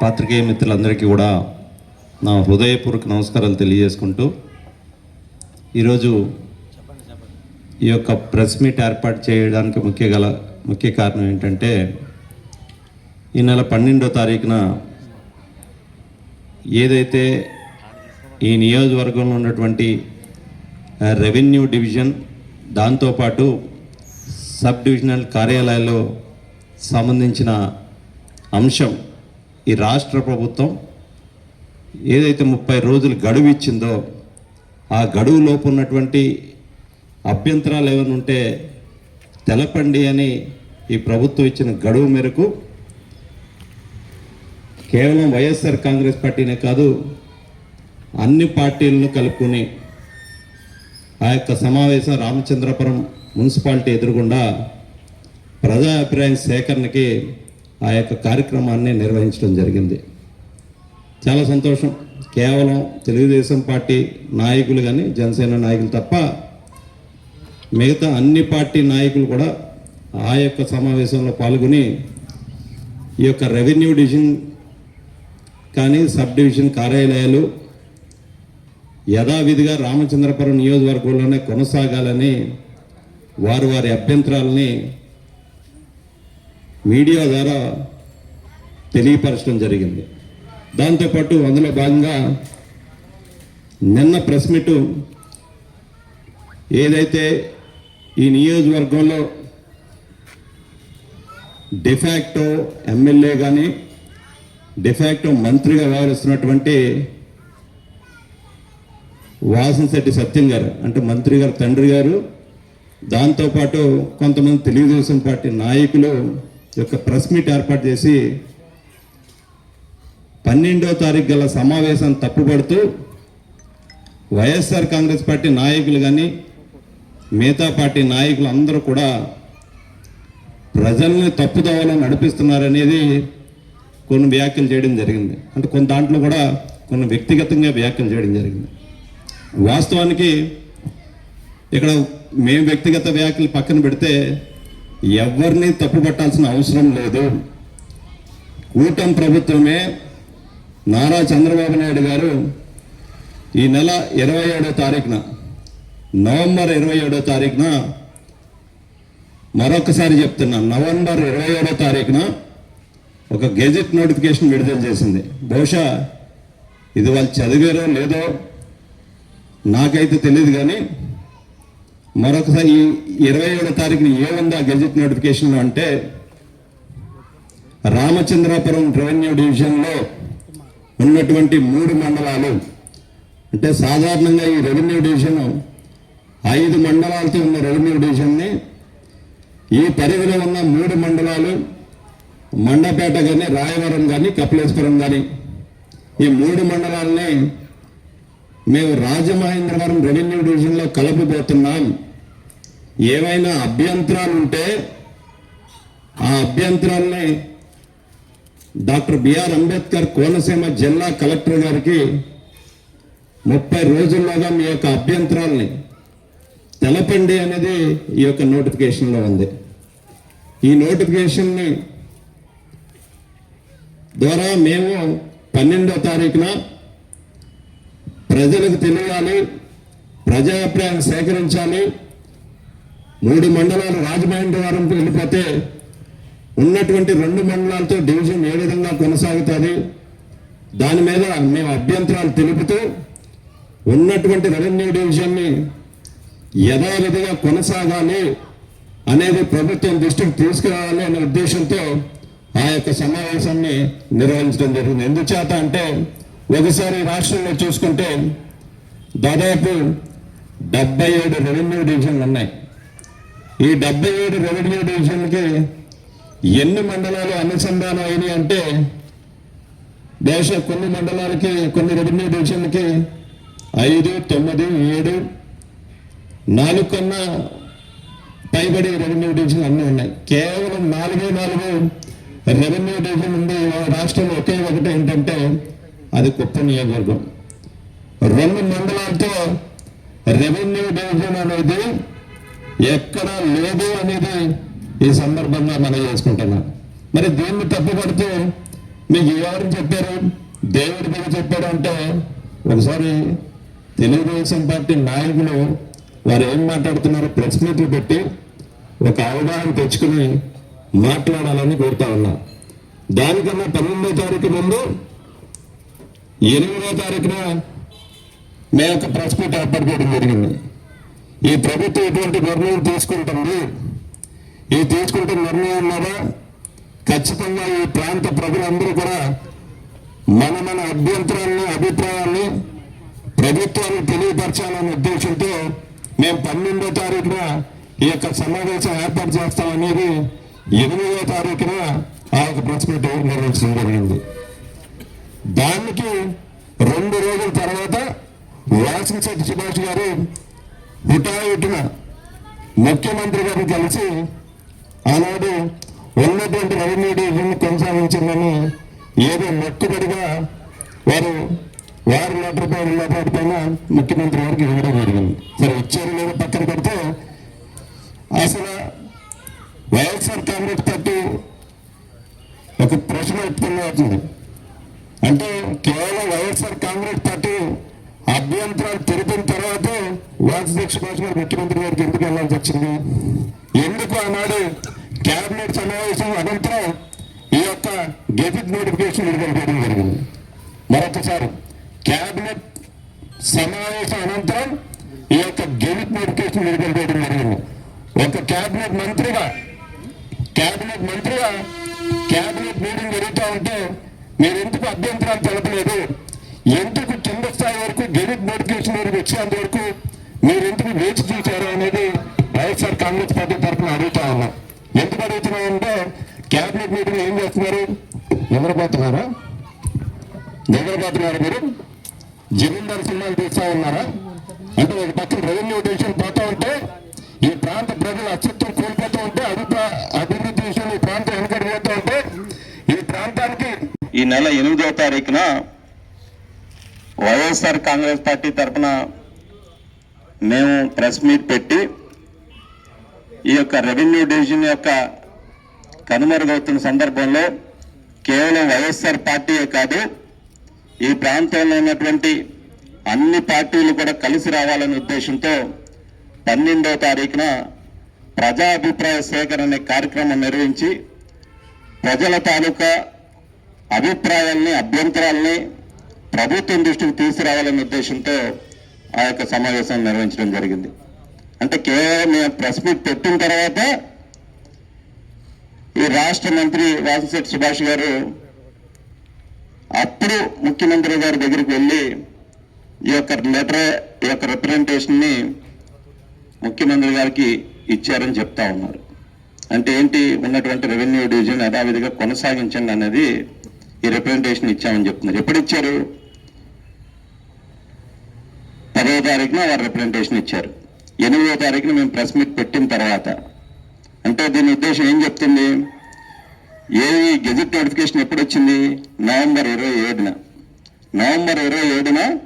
పాత్రికేయ మిత్రులందరికీ కూడా నా హృదయపూర్వక నమస్కారాలు తెలియజేసుకుంటూ ఈరోజు ఈ యొక్క ప్రెస్ మీట్ ఏర్పాటు చేయడానికి ముఖ్య గల ముఖ్య కారణం ఏంటంటే ఈ నెల పన్నెండో తారీఖున ఏదైతే ఈ నియోజకవర్గంలో ఉన్నటువంటి రెవెన్యూ డివిజన్ దాంతోపాటు సబ్ డివిజనల్ కార్యాలయాల్లో సంబంధించిన అంశం ఈ రాష్ట్ర ప్రభుత్వం ఏదైతే ముప్పై రోజులు గడువు ఇచ్చిందో ఆ గడువు లోపు ఉన్నటువంటి అభ్యంతరాలు ఏమైనా ఉంటే తెలపండి అని ఈ ప్రభుత్వం ఇచ్చిన గడువు మేరకు కేవలం వైఎస్ఆర్ కాంగ్రెస్ పార్టీనే కాదు అన్ని పార్టీలను కలుపుకొని ఆ యొక్క సమావేశం రామచంద్రపురం మున్సిపాలిటీ ఎదురుగుండా ప్రజా అభిప్రాయం సేకరణకి ఆ యొక్క కార్యక్రమాన్ని నిర్వహించడం జరిగింది. చాలా సంతోషం. కేవలం తెలుగుదేశం పార్టీ నాయకులు కానీ జనసేన నాయకులు తప్ప మిగతా అన్ని పార్టీ నాయకులు కూడా ఆ యొక్క సమావేశంలో పాల్గొని ఈ యొక్క రెవెన్యూ డివిజన్ కానీ సబ్ డివిజన్ కార్యాలయాలు యథావిధిగా రామచంద్రపురం నియోజకవర్గంలోనే కొనసాగాలని వారు వారి అభ్యంతరాలని మీడియా ద్వారా తెలియపరచడం జరిగింది. దాంతోపాటు అందులో భాగంగా నిన్న ప్రెస్ మీటు ఏదైతే ఈ నియోజకవర్గంలో డిఫాక్టో ఎమ్మెల్యే కానీ డిఫాక్టో మంత్రిగా వ్యవహరిస్తున్నటువంటి వాసనశెట్టి సత్యం గారు అంటే మంత్రి గారు తండ్రి గారు దాంతోపాటు కొంతమంది తెలుగుదేశం పార్టీ నాయకులు యొక్క ప్రెస్ మీట్ ఏర్పాటు చేసి పన్నెండో తారీఖు గల సమావేశం తప్పుపడుతూ వైఎస్ఆర్ కాంగ్రెస్ పార్టీ నాయకులు కానీ మిగతా పార్టీ నాయకులు అందరూ కూడా ప్రజల్ని తప్పుదోవలో నడిపిస్తున్నారనేది కొన్ని వ్యాఖ్యలు చేయడం జరిగింది. అంటే కొన్ని దాంట్లో కూడా కొన్ని వ్యక్తిగతంగా వ్యాఖ్యలు చేయడం జరిగింది. వాస్తవానికి ఇక్కడ మేము వ్యక్తిగత వ్యాఖ్యలు పక్కన పెడితే ఎవరిని తప్పుపట్టాల్సిన అవసరం లేదు. కూటమి ప్రభుత్వమే నారా చంద్రబాబు నాయుడు గారు ఈ నెల ఇరవై ఏడో తారీఖున నవంబర్ ఇరవై ఏడో తారీఖున మరొకసారి చెప్తున్నా నవంబర్ ఇరవై ఏడో తారీఖున ఒక గెజెట్ నోటిఫికేషన్ విడుదల చేసింది. బహుశా ఇది వాళ్ళు చదివారో లేదో నాకైతే తెలియదు కానీ మరొకసారి ఈ ఇరవై ఏడో తారీఖున ఏముంది ఆ గెజెట్ నోటిఫికేషన్లో అంటే రామచంద్రాపురం రెవెన్యూ డివిజన్లో ఉన్నటువంటి మూడు మండలాలు. అంటే సాధారణంగా ఈ రెవెన్యూ డివిజన్ ఐదు మండలాలతో ఉన్న రెవెన్యూ డివిజన్ని ఈ పరిధిలో ఉన్న మూడు మండలాలు మండపేట కానీ రాయవరం కానీ కపిలేశ్వరం కానీ ఈ మూడు మండలాలని మేము రాజమహేంద్రవరం రెవెన్యూ డివిజన్లో కలపబోతున్నాం. ఏమైనా అభ్యంతరాలు ఉంటే ఆ అభ్యంతరాల్ని డాక్టర్ బిఆర్ అంబేద్కర్ కోనసీమ జిల్లా కలెక్టర్ గారికి ముప్పై రోజుల్లోగా మీ యొక్క అభ్యంతరాల్ని తెలపండి అనేది ఈ యొక్క నోటిఫికేషన్లో ఉంది. ఈ నోటిఫికేషన్ని ద్వారా మేము పన్నెండో తారీఖున ప్రజలకు తెలియాలి ప్రజాభిప్రాయం సేకరించాలి. మూడు మండలాలు రాజమహేంద్రవరంకి వెళ్ళిపోతే ఉన్నటువంటి రెండు మండలాలతో డివిజన్ ఏ విధంగా కొనసాగుతుంది? దాని మీద మేము అభ్యంతరాలు తెలుపుతూ ఉన్నటువంటి రెవెన్యూ డివిజన్ని యథావిధిగా కొనసాగాలి అనేది ప్రభుత్వం దృష్టికి తీసుకురావాలి అనే ఉద్దేశంతో ఆ యొక్క సమావేశాన్ని నిర్వహించడం జరిగింది. ఎందుచేత అంటే ఒకసారి రాష్ట్రంలో చూసుకుంటే దాదాపు డెబ్బై ఏడు రెవెన్యూ డివిజన్లు ఉన్నాయి. ఈ డెబ్బై ఏడు రెవెన్యూ డివిజన్లకి ఎన్ని మండలాలు అనుసంధానం అయినాయి అంటే దేశ కొన్ని మండలాలకి కొన్ని రెవెన్యూ డివిజన్లకి ఐదు తొమ్మిది ఏడు నాలుగు కన్నా పైబడి రెవెన్యూ డివిజన్ అన్నీ ఉన్నాయి. కేవలం నాలుగే నాలుగు రెవెన్యూ డివిజన్ ఉంది రాష్ట్రంలో ఒకే ఒకటి ఏంటంటే అది కుప్ప నియోజకవర్గం. రెండు మండలాలతో రెవెన్యూ డివిజన్ అనేది ఎక్కడ లేదు అనేది ఈ సందర్భంగా మనం చేసుకుంటున్నాం. మరి దీన్ని తప్పుపడుతూ మీకు ఎవరు చెప్పారు దేవుడి మీద చెప్పారు అంటే ఒకసారి తెలుగుదేశం పార్టీ నాయకులు వారు ఏం మాట్లాడుతున్నారో ప్రెస్ మీట్లు పెట్టి ఒక అవగాహన తెచ్చుకుని మాట్లాడాలని కోరుతా ఉన్నా. దానికన్నా పన్నెండో తారీఖు ముందు ఎనిమిదో తారీఖున మేము ఒక ప్రెస్ మీట్ ఏర్పాటు చేయడం జరిగింది. ఈ ప్రభుత్వం ఎటువంటి నిర్ణయం తీసుకుంటుంది? ఈ తీసుకుంటున్న నిర్ణయం మీద ఖచ్చితంగా ఈ ప్రాంత ప్రజలందరూ కూడా మన మన అభ్యంతరాలను అభిప్రాయాన్ని ప్రభుత్వాన్ని తెలియపరచాలనే ఉద్దేశంతో మేము పన్నెండో తారీఖున ఈ యొక్క సమావేశం ఏర్పాటు చేస్తామనేది ఎనిమిదో తారీఖున ఆ యొక్క ప్రెస్ మీట్ నిర్వహించడం జరిగింది. దానికి రెండు రోజుల తర్వాత వాసనశెట్టి సుభాష్ గారు హుటాహుటిన ముఖ్యమంత్రి గారిని కలిసి ఆనాడు ఉన్నటువంటి రెవెన్యూ డివిజన్ కొనసాగించిందని ఏదో మొక్కుబడిగా వారు వారి లెటర్ పైన లెటర్ పైన ముఖ్యమంత్రి గారికి ఇవ్వడం జరిగింది. సరే ఇచ్చారు లేదా పక్కన పెడితే అసలు వైఎస్ఆర్ కాంగ్రెస్ పార్టీ ఒక ప్రశ్న ఉత్పన్నమవుతుంది అంటే కేవలం వైఎస్ఆర్ కాంగ్రెస్ పార్టీ అభ్యంతరాలు తెలిపిన తర్వాతే వాసుదీక్ష భాష గారు ముఖ్యమంత్రి గారికి ఎందుకు వెళ్ళాల్సి వచ్చింది? ఎందుకు ఆనాడు కేబినెట్ సమావేశం అనంతరం ఈ యొక్క గెజిట్ నోటిఫికేషన్ విడుదల చేయడం జరిగింది? మరొకసారి కేబినెట్ సమావేశం అనంతరం ఈ యొక్క గెజిట్ నోటిఫికేషన్ విడుదల చేయడం జరిగింది. ఒక కేబినెట్ మంత్రిగా కేబినెట్ మంత్రిగా కేబినెట్ మీటింగ్ జరుగుతూ ఉంటే మీరు ఎందుకు అభ్యంతరాలు తెలపలేదు? ఎందుకు కింద స్థాయి వరకు గెలిట్ నోటిఫికేషన్ వరకు వచ్చేంత వరకు మీరు ఎందుకు వేచి చూశారు అనేది వైఎస్ఆర్ కాంగ్రెస్ పార్టీ తరఫున అడుగుతా ఉన్నాం. ఎందుకు అడుగుతున్నామంటే క్యాబినెట్ మీటింగ్ ఏం చేస్తున్నారు? నిద్రపోతున్నారా? నిద్రపోతున్నారా మీరు? జమీందారు సినిమాలు తీస్తా ఉన్నారా? అంటే ఒక పక్కన రెవెన్యూ టెన్షన్ పోతా ఉంటే ఈ ప్రాంత ప్రజలు అస్తిత్వం కోల్పోతూ ఉంటే అభిప్రాయ అభివృద్ధి విషయంలో ఈ ప్రాంతం వెనకడిపోతూ ఉంటే ఈ ప్రాంతానికి ఈ నెల ఎనిమిదో తారీఖున వైఎస్ఆర్ కాంగ్రెస్ పార్టీ తరఫున మేము ప్రెస్ మీట్ పెట్టి ఈ యొక్క రెవెన్యూ డివిజన్ యొక్క కనుమరుగవుతున్న సందర్భంలో కేవలం వైఎస్ఆర్ పార్టీయే కాదు ఈ ప్రాంతంలో ఉన్నటువంటి అన్ని పార్టీలు కూడా కలిసి రావాలనే ఉద్దేశంతో పన్నెండవ తారీఖున ప్రజా అభిప్రాయ సేకరణ అనే కార్యక్రమం నిర్వహించి ప్రజల తాలూకా అభిప్రాయాల్ని అభ్యంతరాల్ని ప్రభుత్వం దృష్టికి తీసుకురావాలనే ఉద్దేశంతో ఆ యొక్క సమావేశం నిర్వహించడం జరిగింది. అంటే కేవలం మేము ప్రెస్ మీట్ పెట్టిన తర్వాత ఈ రాష్ట్ర మంత్రి వాసిశెట్టి సుభాష్ గారు అప్పుడు ముఖ్యమంత్రి గారి దగ్గరికి వెళ్ళి ఈ యొక్క లెటర్ ఈ యొక్క రిప్రజెంటేషన్ని ముఖ్యమంత్రి గారికి ఇచ్చారని చెప్తా ఉన్నారు. అంటే ఏంటి? ఉన్నటువంటి రెవెన్యూ డివిజన్ యథావిధిగా కొనసాగించండి అనేది ఈ రిప్రజెంటేషన్ ఇచ్చామని చెప్తున్నారు. ఎప్పుడు ఇచ్చారు పదవ తారీఖున వారు రిప్రజెంటేషన్ ఇచ్చారు. ఎనిమిదవ తారీఖున మేము ప్రెస్ మీట్ పెట్టిన తర్వాత. అంటే దీని ఉద్దేశం ఏం చెప్తుంది? ఏది గెజిట్ నోటిఫికేషన్ ఎప్పుడు వచ్చింది నవంబర్ ఇరవై ఏడున. నవంబర్ ఇరవై ఏడున